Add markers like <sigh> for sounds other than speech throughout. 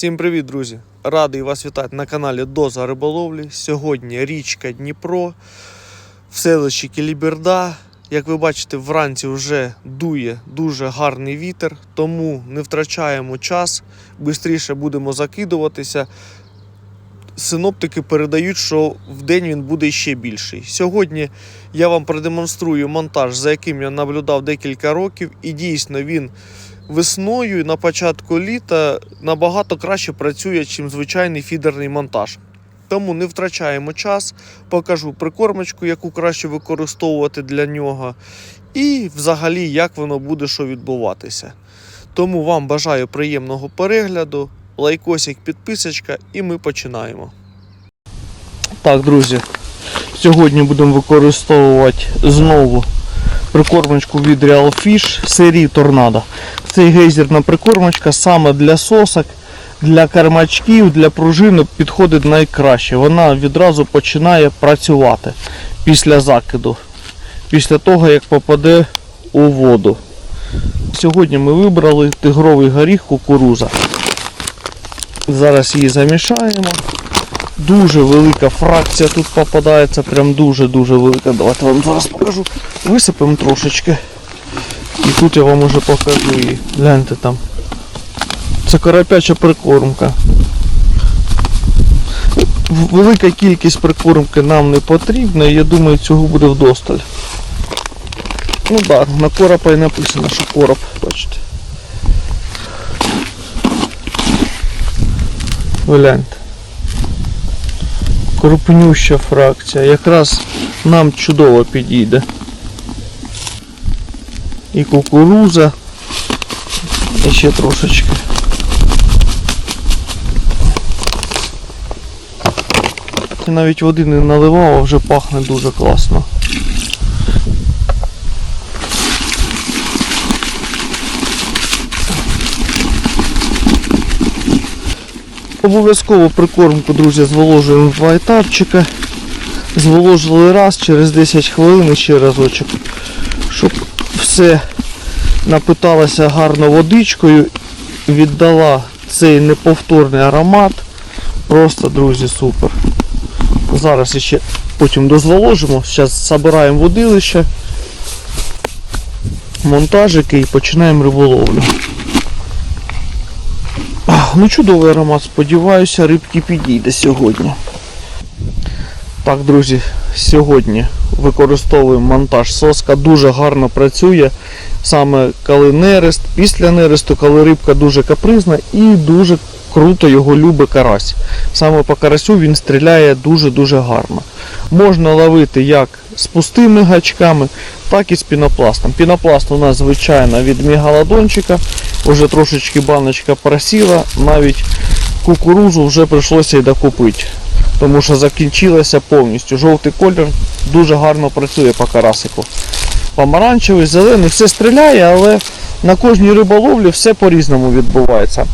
Всім привіт, друзі! Радий вас вітати на каналі Доза Риболовлі. Сьогодні річка Дніпро в селищі Кіліберда. Як ви бачите, вранці вже дує дуже гарний вітер, тому не втрачаємо час, швидше будемо закидуватися. Синоптики передають, що в день він буде ще більший. Сьогодні я вам продемонструю монтаж, за яким я наблюдав декілька років, і дійсно він весною на початку літа набагато краще працює, ніж звичайний фідерний монтаж. Тому не втрачаємо час, покажу прикормочку, яку краще використовувати для нього, і взагалі як воно буде що відбуватися. Тому вам бажаю приємного перегляду, лайкосик, підписочка, і ми починаємо. Так, друзі, сьогодні будемо використовувати знову прикормочку від Real Fish серії Торнадо. Цей гейзерна прикормочка саме для сосок, для кармачків, для пружинок підходить найкраще. Вона відразу починає працювати після закиду, після того як попаде у воду. Сьогодні ми вибрали тигровий горіх кукуруза. Зараз її замішаємо. Дуже велика фракція тут попадається, прям дуже-дуже велика. Давайте вам зараз покажу. Висипемо трошечки. І тут я вам уже покажу її. Гляньте там. Це коропяча прикормка. Велика кількість прикормки нам не потрібна, і я думаю, цього буде вдосталь. Ну так, на коропа і написано, що короб, бачите. Гляньте. Крупнюща фракція. Якраз нам чудово підійде. І кукуруза. І ще трошечки. Я навіть води не наливав, а вже пахне дуже класно. Обов'язково прикормку, друзі, зволожуємо два етапчика. Зволожили раз, через 10 хвилин і ще разочок. Все напиталося гарно водичкою, віддала цей неповторний аромат. Просто, друзі, супер. Зараз ще потім дозволожимо. Зараз збираємо водилище, монтажики і починаємо риболовлю. Ну, чудовий аромат, сподіваюся, рибки підійде сьогодні. Так, друзі, сьогодні використовуємо монтаж соска, дуже гарно працює. Саме коли нерест, після нересту, коли рибка дуже капризна і дуже круто його любить карась. Саме по карасю він стріляє дуже-дуже гарно. Можна ловити як з пустими гачками, так і з пінопластом. Пінопласт у нас звичайно від мегалодончика, вже трошечки баночка просіла, навіть кукурузу вже прийшлося й докупити. Тому що закінчилася повністю. Жовтий колір дуже гарно працює по карасику. Помаранчевий, зелений, все стріляє, але на кожній риболовлі все по-різному відбувається.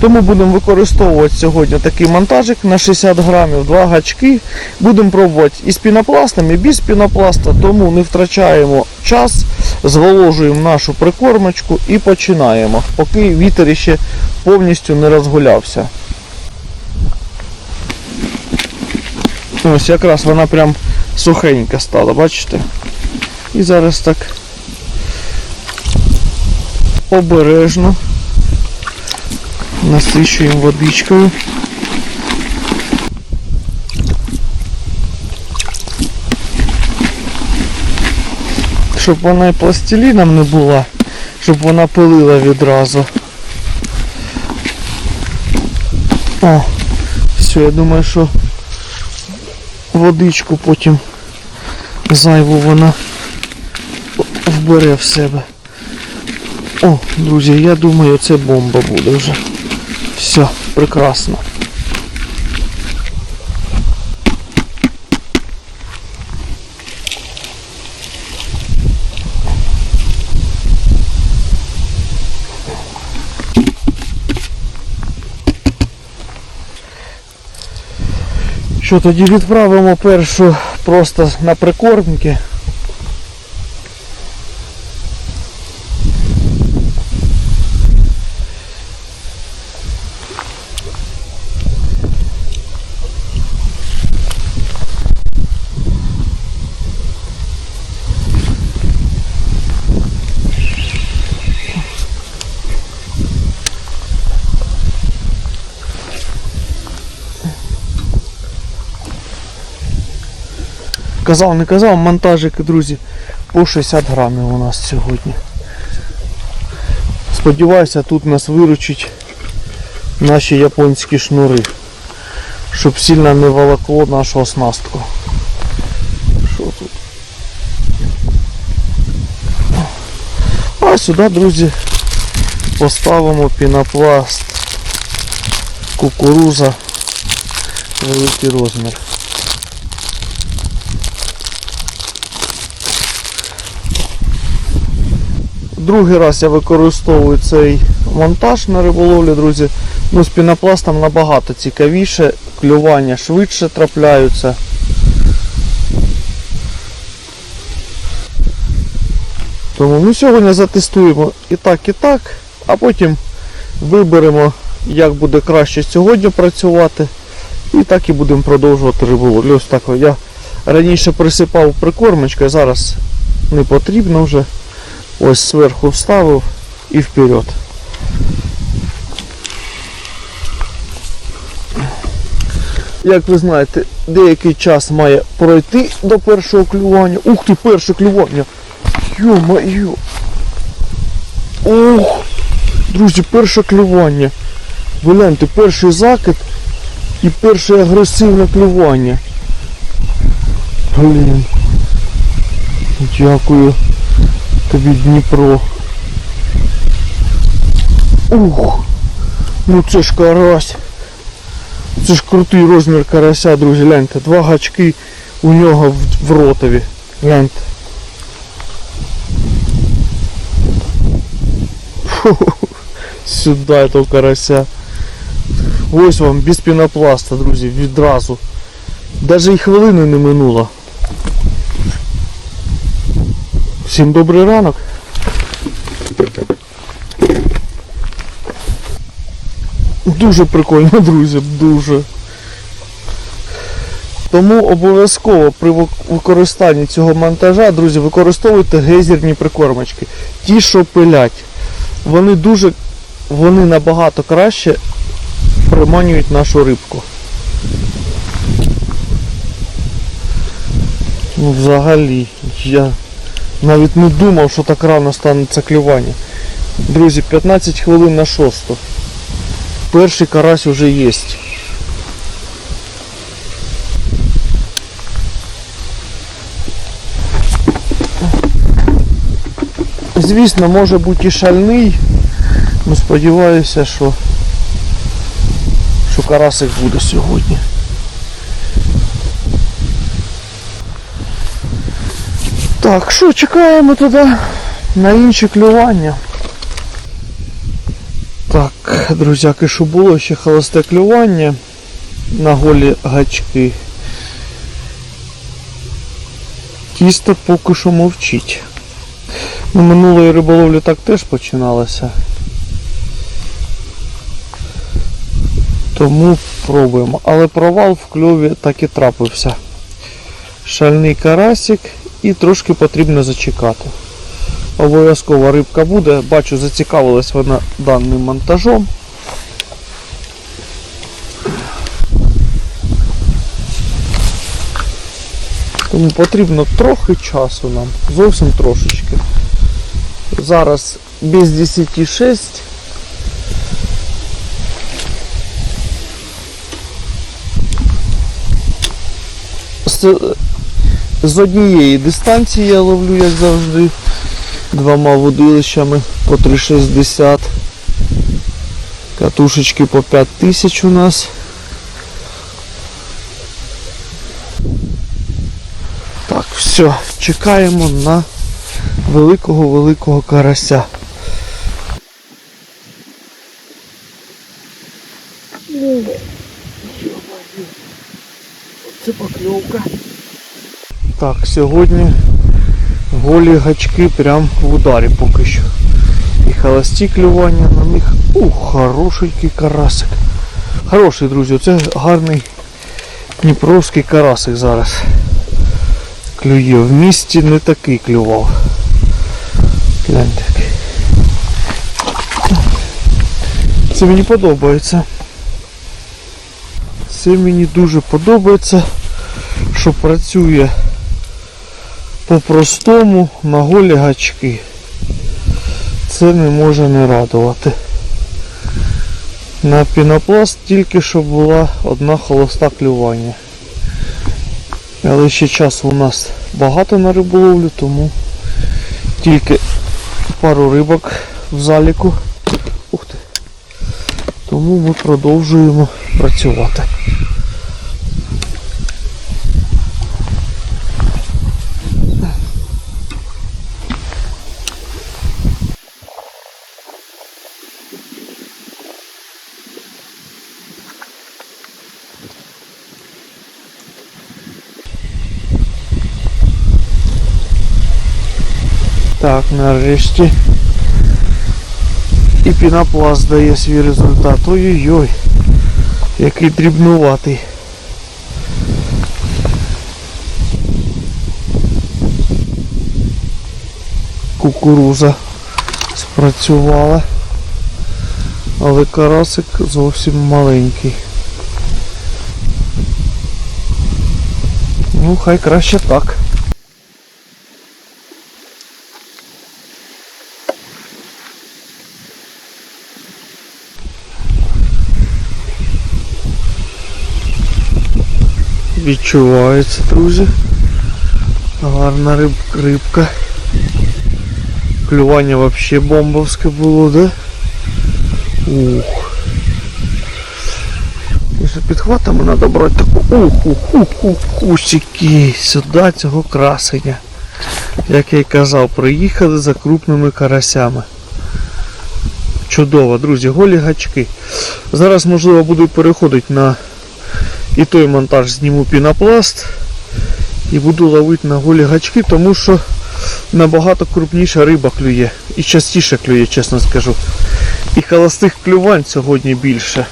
Тому будемо використовувати сьогодні такий монтажик на 60 грамів, два гачки. Будемо пробувати і з пінопластом, і без пінопласта, тому не втрачаємо час, зволожуємо нашу прикормочку і починаємо, поки вітер ще повністю не розгулявся. Ось якраз вона прям сухенька стала, бачите? І зараз так обережно насичуємо водичкою. Щоб вона і пластиліном не була, щоб вона пилила відразу. О, все, я думаю, що водичку потім зайву вона вбере в себе. О, друзі, я думаю, це бомба буде вже. Все, прекрасно. Що тоді відправимо першу просто на прикормки. Казав, не казав, монтажики, друзі, по 60 грамів у нас сьогодні. Сподіваюся, тут нас виручить наші японські шнури, щоб сильно не волокло нашу оснастку. Що тут? А сюди, друзі, поставимо пінопласт, кукуруза, великий розмір. Другий раз я використовую цей монтаж на риболовлі, друзі. Ну, з пінопластом набагато цікавіше, клювання швидше трапляються. Тому ми сьогодні затестуємо і так, і так, а потім виберемо, як буде краще сьогодні працювати. І так і будемо продовжувати риболовлю. Ось так я раніше присипав прикормочкою, зараз не потрібно вже. Ось зверху вставив і вперед. Як ви знаєте, деякий час має пройти до першого клювання. Ух ти, перше клювання! Йо-моє! Ох! Друзі, перше клювання. Гляньте, перший закид і перше агресивне клювання. Блін. Дякую тобі Дніпро. Ух! Ну це ж карась. Це ж крутий розмір карася, друзі, гляньте. Два гачки у нього в, в ротові. Гляньте. Фу, <laughs> Сюди этого карася. Ось вам без пінопласта, друзі, відразу. Даже і хвилини не минуло. Всім добрий ранок. Дуже прикольно, друзі, дуже. Тому обов'язково при використанні цього монтажа, друзі, використовуйте гейзерні прикормочки. Ті, що пилять. Вони дуже, вони набагато краще приманюють нашу рибку. Ну, взагалі, я навіть не думав, що так рано станеться клювання. Друзі, 15 хвилин на шосту. Перший карась уже є. Звісно, може бути і шальний, але сподіваюся, що, що карасик буде сьогодні. Так, що, чекаємо туди на інші клювання. Так, друзяки, що було ще холосте клювання на голі гачки. Кісток поки що мовчить. Ну, минулої риболовлі так теж починалося. Тому пробуємо. Але провал в кльові так і трапився. Шальний карасик і трошки потрібно зачекати. Обов'язково рибка буде. Бачу, зацікавилась вона даним монтажом. Тому потрібно трохи часу нам, зовсім трошечки. Зараз без 10.6. З, однієї дистанції я ловлю, як завжди, двома водилищами по 3,60. Катушечки по 5000 у нас. Так, все, чекаємо на великого-великого карася. Це покльовка. Так, сьогодні голі гачки прям в ударі поки що. І холості клювання на них. Ух, хорошенький карасик. Хороший, друзі, це гарний дніпровський карасик зараз. Клює. В місті не такий клював. Гляньте. Це мені подобається. Це мені дуже подобається, що працює по-простому на голі гачки. Це не може не радувати. На пінопласт тільки що була одна холоста клювання. Але ще часу у нас багато на риболовлю, тому тільки пару рибок в заліку. Ух ти. Тому ми продовжуємо працювати. Так, нарешті. І пінопласт дає свій результат. Ой-ой-ой. Який дрібнуватий. Кукуруза спрацювала. Але карасик зовсім маленький. Ну, хай краще так. Відчувається, друзі. Гарна риб, рибка. Клювання вообще бомбовське було, да? Ух. Якщо підхватами треба брати таку ух, ух, кусики сюди цього красення. Як я й казав, приїхали за крупними карасями. Чудово, друзі, голі гачки. Зараз можливо буду переходити на і той монтаж зніму пінопласт і буду ловити на голі гачки, тому що набагато крупніша риба клює. І частіше клює, чесно скажу. І холостих клювань сьогодні більше.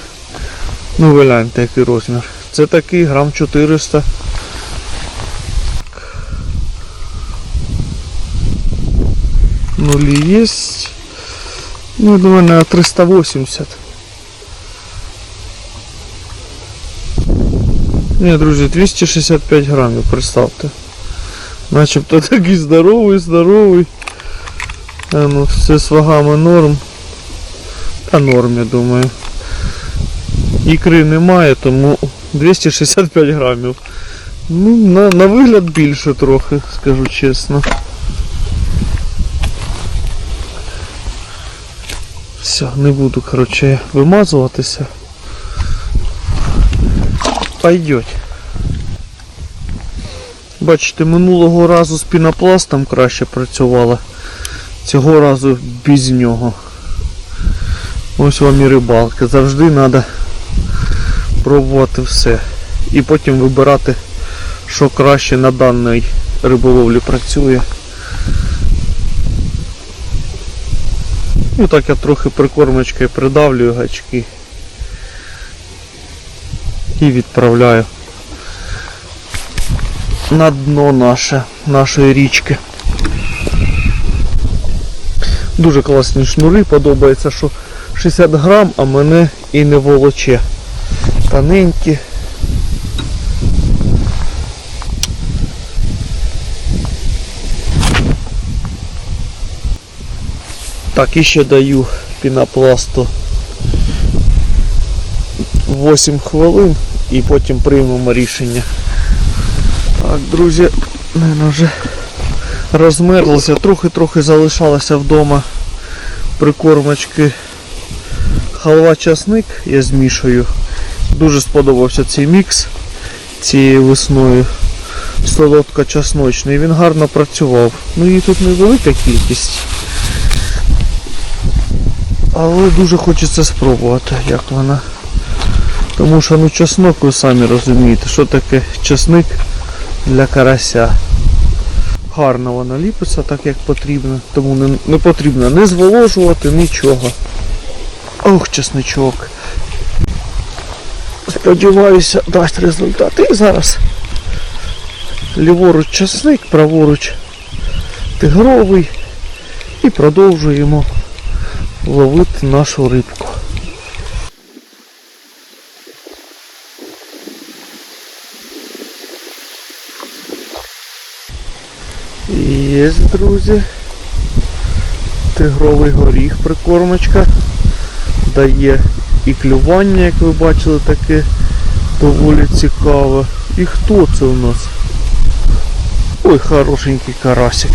Ну ви гляньте, який розмір. Це такий грам 400. Нулі є. Ну, я думаю, на 380. Ні, друзі, 265 грамів, представте. Начебто такий здоровий, здоровий. А ну, все з вагами норм. Та норм, я думаю. Ікри немає, тому 265 грамів. Ну, на, на вигляд більше трохи, скажу чесно. Все, не буду, коротше, вимазуватися. Пойдет. Бачите, минулого разу з пінопластом краще працювала. Цього разу без нього. Ось вам і рибалка. Завжди треба пробувати все. І потім вибирати, що краще на даній риболовлі працює. Ну так я трохи прикормочкою придавлюю гачки і відправляю на дно наше, нашої річки. Дуже класні шнури, подобається, що 60 грам, а мене і не волоче. Тоненькі. Так, і ще даю пінопласту 8 хвилин і потім приймемо рішення. Так, друзі, мене вже розмерлося, трохи-трохи залишалося вдома прикормочки халва часник я змішую. Дуже сподобався цей мікс цією весною солодко часночний. Він гарно працював. Ну її тут невелика кількість. Але дуже хочеться спробувати, як вона. Тому що ну чеснок, ви самі розумієте, що таке чесник для карася. Гарно вона ліпиться так як потрібно, тому не, не потрібно не зволожувати нічого. Ох, чесничок. Сподіваюся, дасть результат. І зараз ліворуч чесник, праворуч тигровий і продовжуємо ловити нашу рибку. Є, друзі. Тигровий горіх прикормочка. Дає і клювання, як ви бачили, таке доволі цікаве. І хто це у нас? Ой, хорошенький карасик.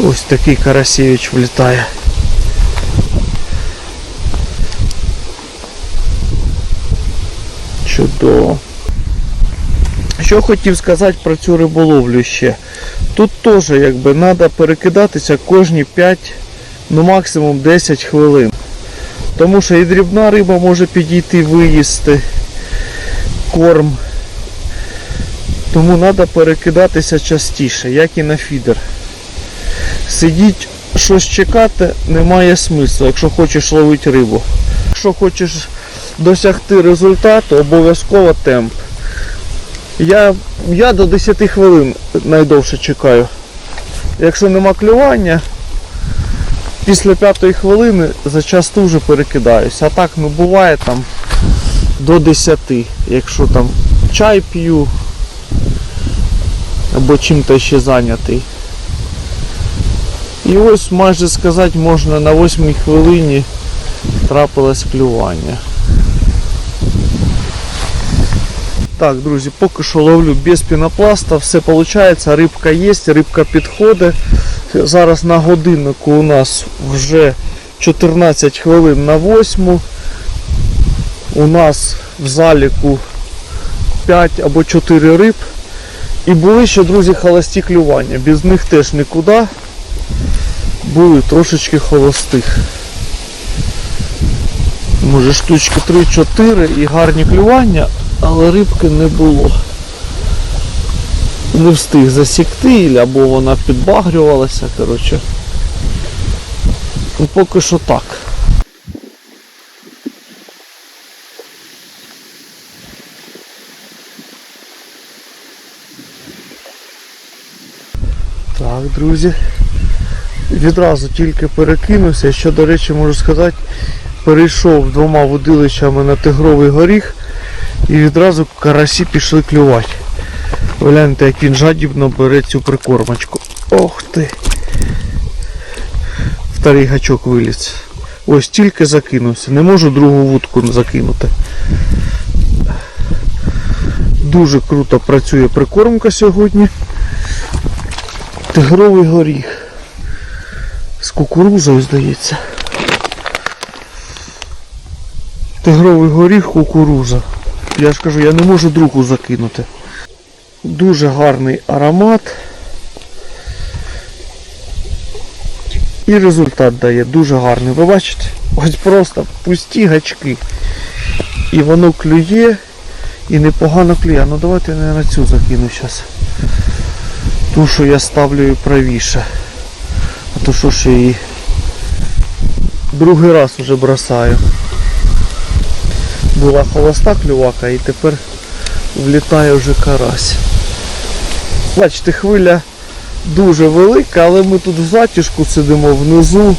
Ось такий карасевич влітає. Чудово. Що хотів сказати про цю риболовлю ще. Тут теж якби треба перекидатися кожні 5, ну максимум 10 хвилин. Тому що і дрібна риба може підійти виїсти корм. Тому треба перекидатися частіше, як і на фідер. Сидіть, щось чекати немає смислу, якщо хочеш ловити рибу. Якщо хочеш досягти результату, обов'язково темп. Я, я до 10 хвилин найдовше чекаю. Якщо нема клювання, після п'ятої хвилини зачасту вже перекидаюсь. А так ну буває там до 10, якщо там чай п'ю або чим-то ще зайнятий. І ось майже сказати можна на 8 хвилині трапилось клювання. Так, друзі, поки що ловлю без пінопласта, все виходить, рибка є, рибка підходить. Зараз на годиннику у нас вже 14 хвилин на 8. У нас в заліку 5 або 4 риб. І були ще, друзі, холості клювання. Без них теж нікуди. Були трошечки холостих. Може штучки 3-4 і гарні клювання, але рибки не було. Не встиг засікти, або вона підбагрювалася, коротше. Ну, поки що так. Так, друзі. Відразу тільки перекинувся, що, до речі, можу сказати, перейшов двома водилищами на тигровий горіх і відразу карасі пішли клювати. Гляньте, як він жадібно бере цю прикормочку. Ох ти! Вторий гачок виліз. Ось тільки закинувся. Не можу другу вудку закинути. Дуже круто працює прикормка сьогодні. Тигровий горіх. З кукурузою, здається. Тигровий горіх, кукуруза. Я ж кажу, я не можу другу закинути. Дуже гарний аромат. І результат дає дуже гарний. Ви бачите? Ось просто пусті гачки. І воно клює і непогано клює. Ну давайте я на цю закину зараз. Ту, що я ставлю правіше. А то що я її другий раз уже бросаю. Була холоста клювака і тепер влітає вже карась. Бачите, хвиля дуже велика, але ми тут в затяжку сидимо внизу,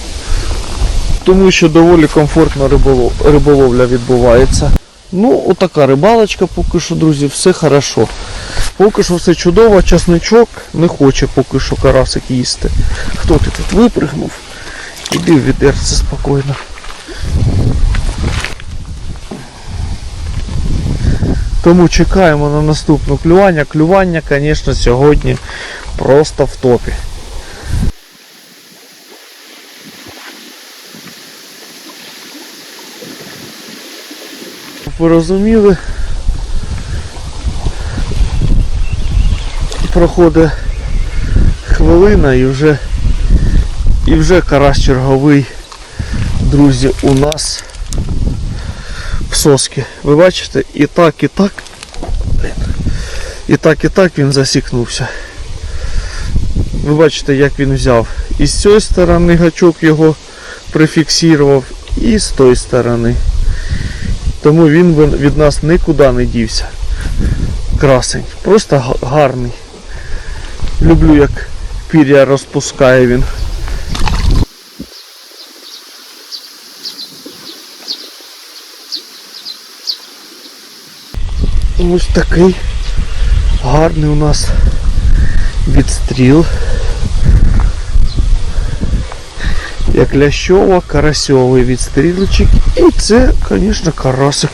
тому що доволі комфортно риболов, риболовля відбувається. Ну, отака рибалочка поки що, друзі, все хорошо. Поки що все чудово, часничок не хоче поки що карасик їсти. Хто ти тут випригнув? Іди в відерце спокійно. Тому чекаємо на наступне клювання. Клювання, звісно, сьогодні просто в топі. Ви розуміли? Проходить хвилина і вже і вже карась черговий, друзі, у нас в соскі. Ви бачите, і так, і так. І так, і так він засікнувся. Ви бачите, як він взяв. І з цієї сторони гачок його прифіксував, і з тої сторони. Тому він від нас нікуди не дівся. Красень. Просто гарний. Люблю, як пір'я розпускає він. Ось такий гарний у нас відстріл. Як лящова, карасьовий відстрілочок. І це, звісно, карасик.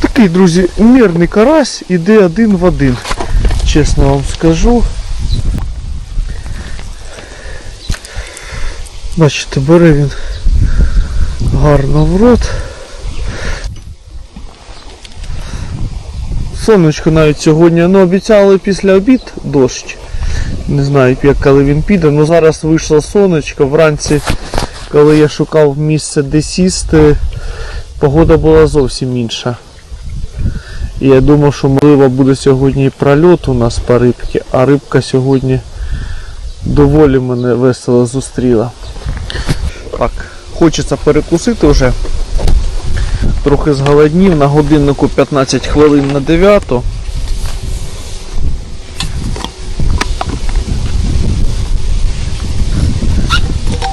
Такий, друзі, мирний карась іде один в один. Чесно вам скажу. Бачите, бере він гарно в рот. Сонечко навіть сьогодні ну, обіцяли після обід дощ. Не знаю, як коли він піде, але зараз вийшло сонечко. Вранці, коли я шукав місце, де сісти, погода була зовсім інша. І я думав, що можливо буде сьогодні і прольот у нас по рибці, а рибка сьогодні доволі мене весело зустріла. Так, хочеться перекусити вже. Трохи зголоднів, на годиннику 15 хвилин на 9.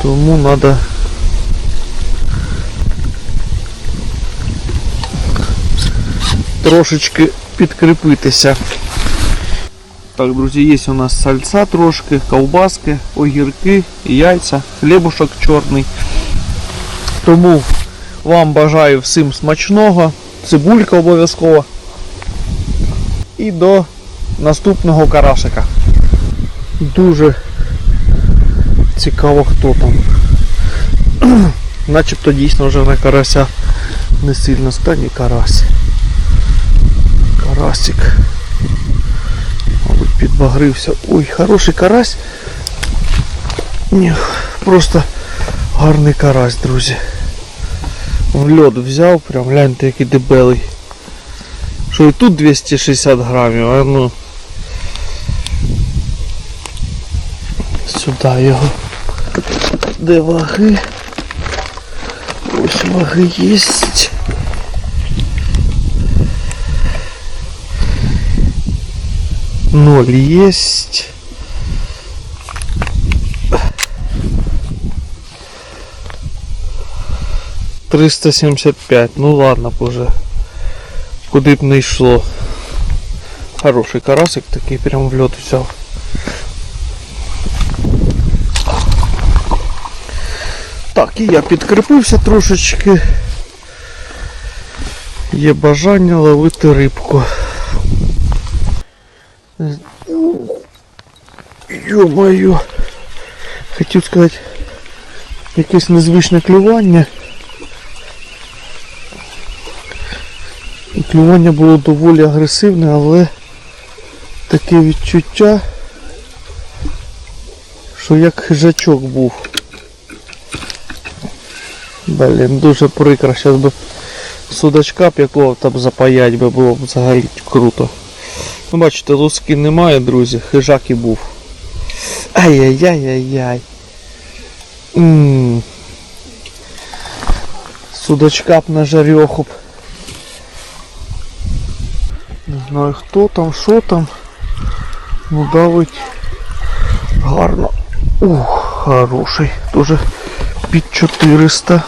Тому треба трошечки підкріпитися. Так, друзі, є у нас сальця трошки, ковбаски, огірки, яйця, хлібушок чорний. Тому вам бажаю всім смачного, цибулька обов'язково. І до наступного карашика. Дуже цікаво хто там. <clears throat> Начебто дійсно вже на карася не сильно стані карась. Карасик. Мабуть, підбагрився. Ой, хороший карась. Ні, просто гарний карась, друзі. В льот взяв, прям гляньте який дебелий. Що і тут 260 грамів, а ну. Сюди його. Де ваги? Ось ваги єсть. Ноль есть. Триста сімдесят п'ять. Ну ладно б уже. Куди б не йшло. Хороший карасик такий прям в льот взяв. Так, і я підкріпився трошечки. Є бажання ловити рибку. Ё-моё. Хотів сказати, якесь незвичне клювання. Клювання було доволі агресивне, але таке відчуття, що як хижачок був. Блін, дуже прикро, зараз би судачка б якого там запаять би було взагалі круто. Ну, бачите, луски немає, друзі, хижак і був. Ай-яй-яй-яй-яй. Судачка б на жарьоху б. знаю хто там, що там. Ну давить гарно. Ух, хороший. Тоже під 400.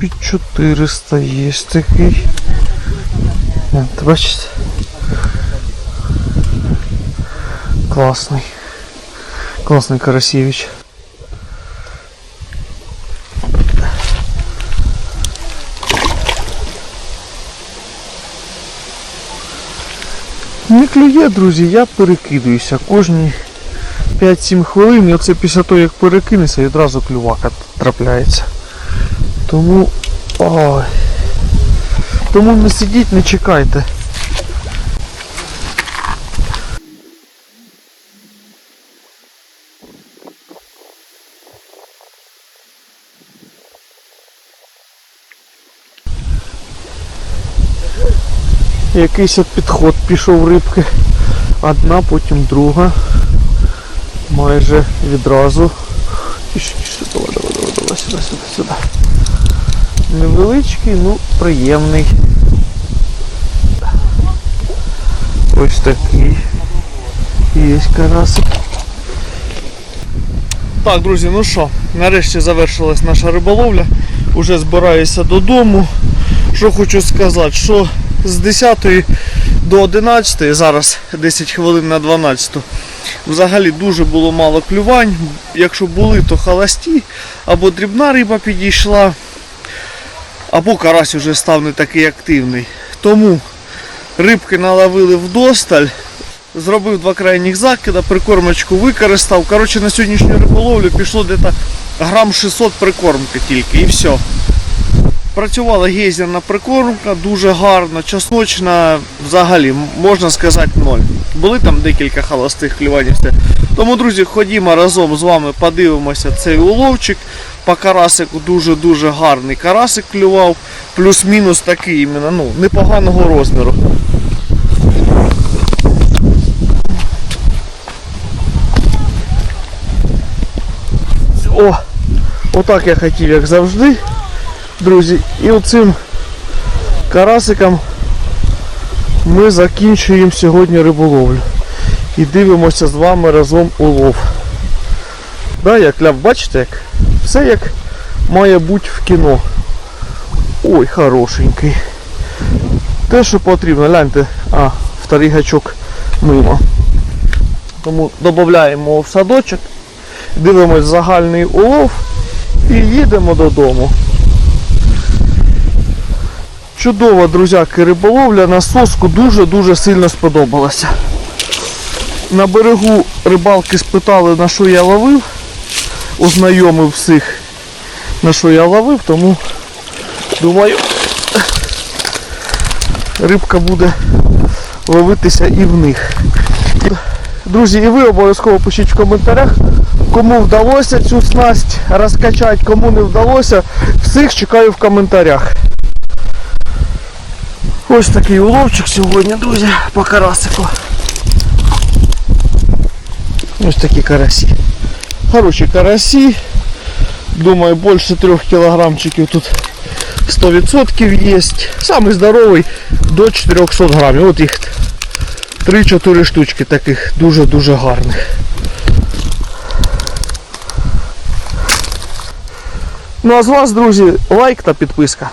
Під 400 є такий. Е, Ти бачите? Класний. Класний Карасєвич. Клює, друзі, я перекидуюся кожні 5-7 хвилин і оце після того як перекинеться відразу клювака трапляється. Тому. Ой. Тому не сидіть, не чекайте. Якийсь підход пішов рибки. Одна, потім друга. Майже відразу. Тише, тише, давай, давай, давай, давай, сюди, сюди, сюди. Невеличкий, ну приємний. Ось такий. Є карасик. Так, друзі, ну що, нарешті завершилась наша риболовля. Уже збираюся додому. Що хочу сказати, що з 10 до 11, зараз 10 хвилин на 12, взагалі дуже було мало клювань. Якщо були, то холості, або дрібна риба підійшла, або карась уже став не такий активний. Тому рибки наловили вдосталь. Зробив два крайніх закида, прикормочку використав. Коротше, на сьогоднішню риболовлю пішло десь грам 600 прикормки тільки і все. Працювала гейзерна прикормка, дуже гарна, чесночна, взагалі, можна сказати, ноль. Були там декілька холостих клювань. Тому, друзі, ходімо разом з вами подивимося цей уловчик. По карасику дуже-дуже гарний карасик клював. Плюс-мінус такий іменно, ну, непоганого розміру. О, отак я хотів, як завжди, друзі. І оцим карасиком ми закінчуємо сьогодні риболовлю. І дивимося з вами разом улов. Да, як ляв, бачите, як? Все як має бути в кіно. Ой, хорошенький. Те, що потрібно, гляньте, а, вторий гачок мимо. Тому додаємо в садочок дивимось загальний улов і їдемо додому. Чудова, друзяки, риболовля на соску дуже-дуже сильно сподобалася. На берегу рибалки спитали, на що я ловив. Ознайомив всіх, на що я ловив, тому думаю, рибка буде ловитися і в них. Друзі, і ви обов'язково пишіть в коментарях, кому вдалося цю снасть розкачати, кому не вдалося. Всіх чекаю в коментарях. Ось такий уловчик сьогодні, друзі, по карасику. Ось такі карасі. Хороші карасі. Думаю, більше 3 кілограмчиків тут 100% є. Самий здоровий до 400 грамів. От їх 3-4 штучки таких дуже-дуже гарних. Ну а з вас, друзі, лайк та підписка.